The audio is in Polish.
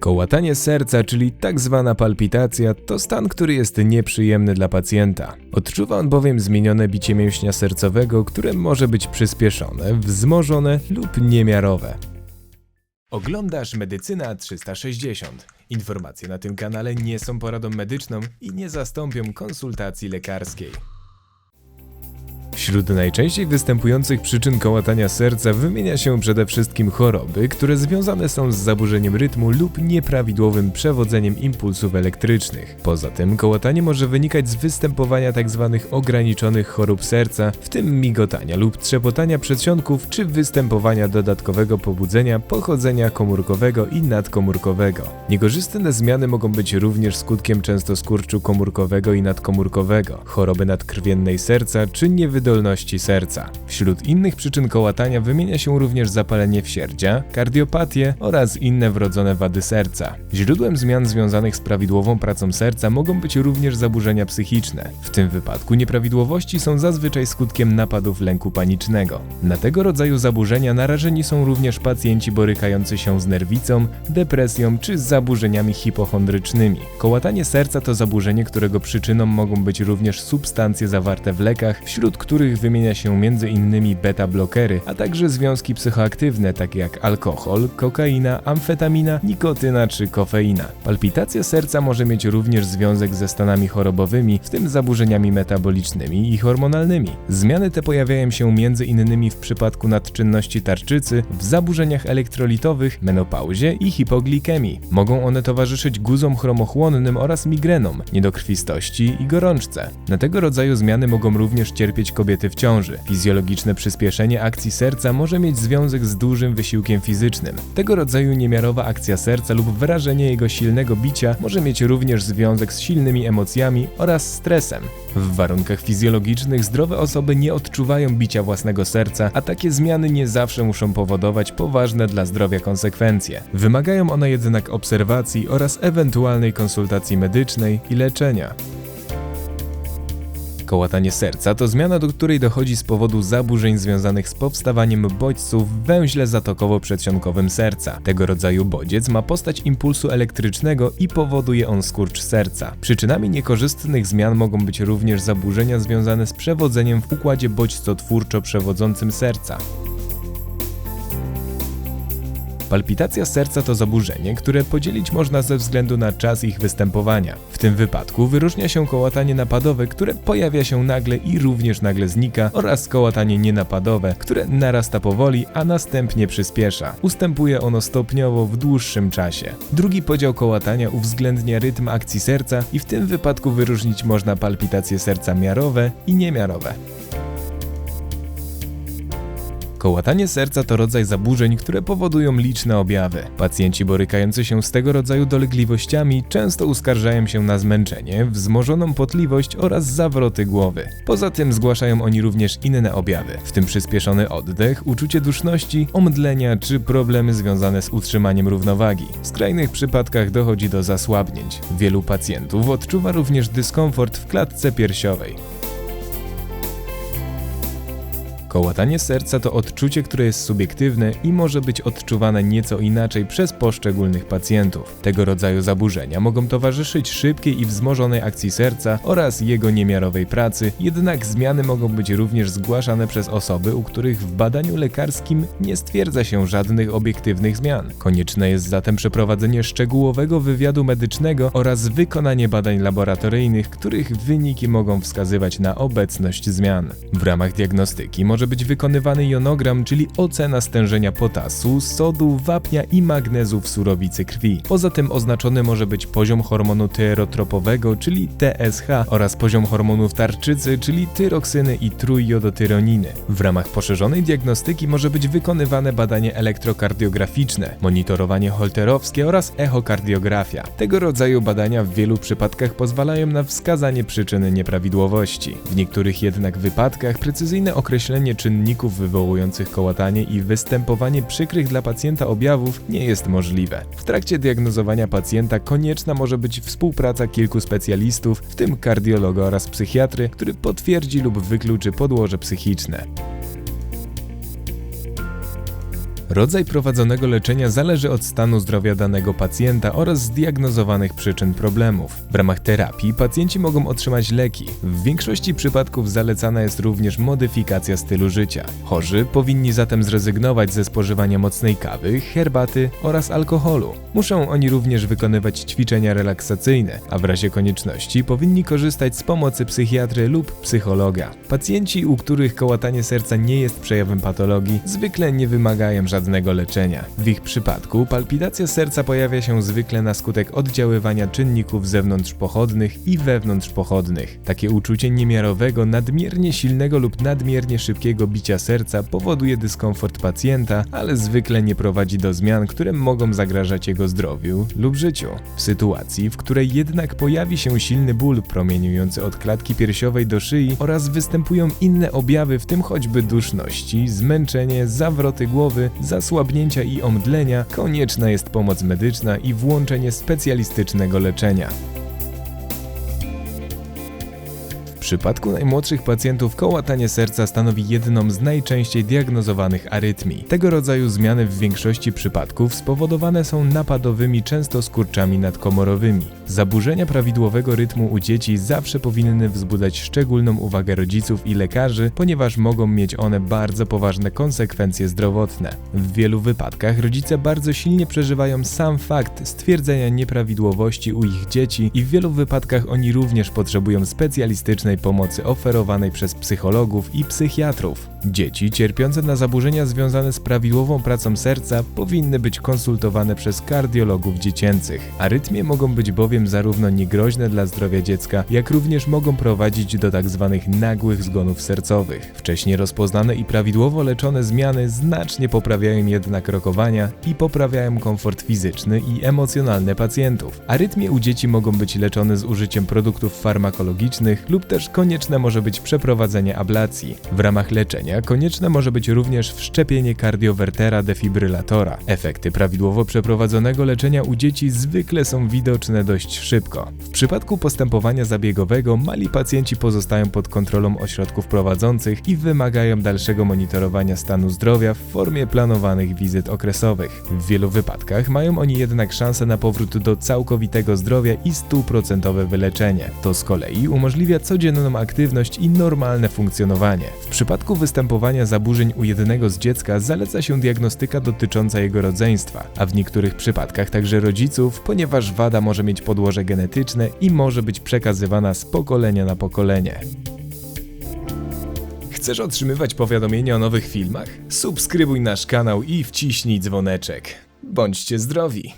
Kołatanie serca, czyli tak zwana palpitacja, to stan, który jest nieprzyjemny dla pacjenta. Odczuwa on bowiem zmienione bicie mięśnia sercowego, które może być przyspieszone, wzmożone lub niemiarowe. Oglądasz Medycyna 360. Informacje na tym kanale nie są poradą medyczną i nie zastąpią konsultacji lekarskiej. Wśród najczęściej występujących przyczyn kołatania serca wymienia się przede wszystkim choroby, które związane są z zaburzeniem rytmu lub nieprawidłowym przewodzeniem impulsów elektrycznych. Poza tym kołatanie może wynikać z występowania tzw. ograniczonych chorób serca, w tym migotania lub trzepotania przedsionków czy występowania dodatkowego pobudzenia pochodzenia komórkowego i nadkomórkowego. Niekorzystne zmiany mogą być również skutkiem często skurczu komórkowego i nadkomórkowego, choroby nadkrwiennej serca czy niewydolności serca. Wśród innych przyczyn kołatania wymienia się również zapalenie wsierdzia, kardiopatię oraz inne wrodzone wady serca. Źródłem zmian związanych z prawidłową pracą serca mogą być również zaburzenia psychiczne. W tym wypadku nieprawidłowości są zazwyczaj skutkiem napadów lęku panicznego. Na tego rodzaju zaburzenia narażeni są również pacjenci borykający się z nerwicą, depresją czy z zaburzeniami hipochondrycznymi. Kołatanie serca to zaburzenie, którego przyczyną mogą być również substancje zawarte w lekach, wśród których wymienia się m.in. beta-blokery, a także związki psychoaktywne takie jak alkohol, kokaina, amfetamina, nikotyna czy kofeina. Palpitacja serca może mieć również związek ze stanami chorobowymi, w tym zaburzeniami metabolicznymi i hormonalnymi. Zmiany te pojawiają się m.in. w przypadku nadczynności tarczycy, w zaburzeniach elektrolitowych, menopauzie i hipoglikemii. Mogą one towarzyszyć guzom chromochłonnym oraz migrenom, niedokrwistości i gorączce. Na tego rodzaju zmiany mogą również cierpieć kobiety w ciąży. Fizjologiczne przyspieszenie akcji serca może mieć związek z dużym wysiłkiem fizycznym. Tego rodzaju niemiarowa akcja serca lub wyrażenie jego silnego bicia może mieć również związek z silnymi emocjami oraz stresem. W warunkach fizjologicznych zdrowe osoby nie odczuwają bicia własnego serca, a takie zmiany nie zawsze muszą powodować poważne dla zdrowia konsekwencje. Wymagają one jednak obserwacji oraz ewentualnej konsultacji medycznej i leczenia. Kołatanie serca to zmiana, do której dochodzi z powodu zaburzeń związanych z powstawaniem bodźców w węźle zatokowo-przedsionkowym serca. Tego rodzaju bodziec ma postać impulsu elektrycznego i powoduje on skurcz serca. Przyczynami niekorzystnych zmian mogą być również zaburzenia związane z przewodzeniem w układzie bodźcotwórczo-przewodzącym serca. Palpitacja serca to zaburzenie, które podzielić można ze względu na czas ich występowania. W tym wypadku wyróżnia się kołatanie napadowe, które pojawia się nagle i również nagle znika, oraz kołatanie nienapadowe, które narasta powoli, a następnie przyspiesza. Ustępuje ono stopniowo w dłuższym czasie. Drugi podział kołatania uwzględnia rytm akcji serca i w tym wypadku wyróżnić można palpitacje serca miarowe i niemiarowe. Kołatanie serca to rodzaj zaburzeń, które powodują liczne objawy. Pacjenci borykający się z tego rodzaju dolegliwościami często uskarżają się na zmęczenie, wzmożoną potliwość oraz zawroty głowy. Poza tym zgłaszają oni również inne objawy, w tym przyspieszony oddech, uczucie duszności, omdlenia czy problemy związane z utrzymaniem równowagi. W skrajnych przypadkach dochodzi do zasłabnięć. Wielu pacjentów odczuwa również dyskomfort w klatce piersiowej. Kołatanie serca to odczucie, które jest subiektywne i może być odczuwane nieco inaczej przez poszczególnych pacjentów. Tego rodzaju zaburzenia mogą towarzyszyć szybkiej i wzmożonej akcji serca oraz jego niemiarowej pracy, jednak zmiany mogą być również zgłaszane przez osoby, u których w badaniu lekarskim nie stwierdza się żadnych obiektywnych zmian. Konieczne jest zatem przeprowadzenie szczegółowego wywiadu medycznego oraz wykonanie badań laboratoryjnych, których wyniki mogą wskazywać na obecność zmian. W ramach diagnostyki może być wykonywany jonogram, czyli ocena stężenia potasu, sodu, wapnia i magnezu w surowicy krwi. Poza tym oznaczony może być poziom hormonu tyrotropowego, czyli TSH oraz poziom hormonów tarczycy, czyli tyroksyny i trójjodotyroniny. W ramach poszerzonej diagnostyki może być wykonywane badanie elektrokardiograficzne, monitorowanie holterowskie oraz echokardiografia. Tego rodzaju badania w wielu przypadkach pozwalają na wskazanie przyczyny nieprawidłowości. W niektórych jednak wypadkach precyzyjne określenie czynników wywołujących kołatanie i występowanie przykrych dla pacjenta objawów nie jest możliwe. W trakcie diagnozowania pacjenta konieczna może być współpraca kilku specjalistów, w tym kardiologa oraz psychiatry, który potwierdzi lub wykluczy podłoże psychiczne. Rodzaj prowadzonego leczenia zależy od stanu zdrowia danego pacjenta oraz zdiagnozowanych przyczyn problemów. W ramach terapii pacjenci mogą otrzymać leki. W większości przypadków zalecana jest również modyfikacja stylu życia. Chorzy powinni zatem zrezygnować ze spożywania mocnej kawy, herbaty oraz alkoholu. Muszą oni również wykonywać ćwiczenia relaksacyjne, a w razie konieczności powinni korzystać z pomocy psychiatry lub psychologa. Pacjenci, u których kołatanie serca nie jest przejawem patologii, zwykle nie wymagają leczenia. W ich przypadku palpitacja serca pojawia się zwykle na skutek oddziaływania czynników zewnątrzpochodnych i wewnątrzpochodnych. Takie uczucie niemiarowego, nadmiernie silnego lub nadmiernie szybkiego bicia serca powoduje dyskomfort pacjenta, ale zwykle nie prowadzi do zmian, które mogą zagrażać jego zdrowiu lub życiu. W sytuacji, w której jednak pojawi się silny ból promieniujący od klatki piersiowej do szyi oraz występują inne objawy, w tym choćby duszności, zmęczenie, zawroty głowy, zasłabnięcia i omdlenia, konieczna jest pomoc medyczna i włączenie specjalistycznego leczenia. Przypadku najmłodszych pacjentów kołatanie serca stanowi jedną z najczęściej diagnozowanych arytmii. Tego rodzaju zmiany w większości przypadków spowodowane są napadowymi, często skurczami nadkomorowymi. Zaburzenia prawidłowego rytmu u dzieci zawsze powinny wzbudzać szczególną uwagę rodziców i lekarzy, ponieważ mogą mieć one bardzo poważne konsekwencje zdrowotne. W wielu wypadkach rodzice bardzo silnie przeżywają sam fakt stwierdzenia nieprawidłowości u ich dzieci i w wielu wypadkach oni również potrzebują specjalistycznej pomocy oferowanej przez psychologów i psychiatrów. Dzieci cierpiące na zaburzenia związane z prawidłową pracą serca powinny być konsultowane przez kardiologów dziecięcych. Arytmie mogą być bowiem zarówno niegroźne dla zdrowia dziecka, jak również mogą prowadzić do tzw. nagłych zgonów sercowych. Wcześniej rozpoznane i prawidłowo leczone zmiany znacznie poprawiają jednak rokowania i poprawiają komfort fizyczny i emocjonalny pacjentów. Arytmie u dzieci mogą być leczone z użyciem produktów farmakologicznych lub też konieczne może być przeprowadzenie ablacji. W ramach leczenia konieczne może być również wszczepienie kardiowertera defibrylatora. Efekty prawidłowo przeprowadzonego leczenia u dzieci zwykle są widoczne dość szybko. W przypadku postępowania zabiegowego mali pacjenci pozostają pod kontrolą ośrodków prowadzących i wymagają dalszego monitorowania stanu zdrowia w formie planowanych wizyt okresowych. W wielu wypadkach mają oni jednak szansę na powrót do całkowitego zdrowia i stuprocentowe wyleczenie. To z kolei umożliwia codzienną aktywność i normalne funkcjonowanie. W przypadku występowania zaburzeń u jednego z dziecka zaleca się diagnostyka dotycząca jego rodzeństwa, a w niektórych przypadkach także rodziców, ponieważ wada może mieć podłoże genetyczne i może być przekazywana z pokolenia na pokolenie. Chcesz otrzymywać powiadomienia o nowych filmach? Subskrybuj nasz kanał i wciśnij dzwoneczek. Bądźcie zdrowi!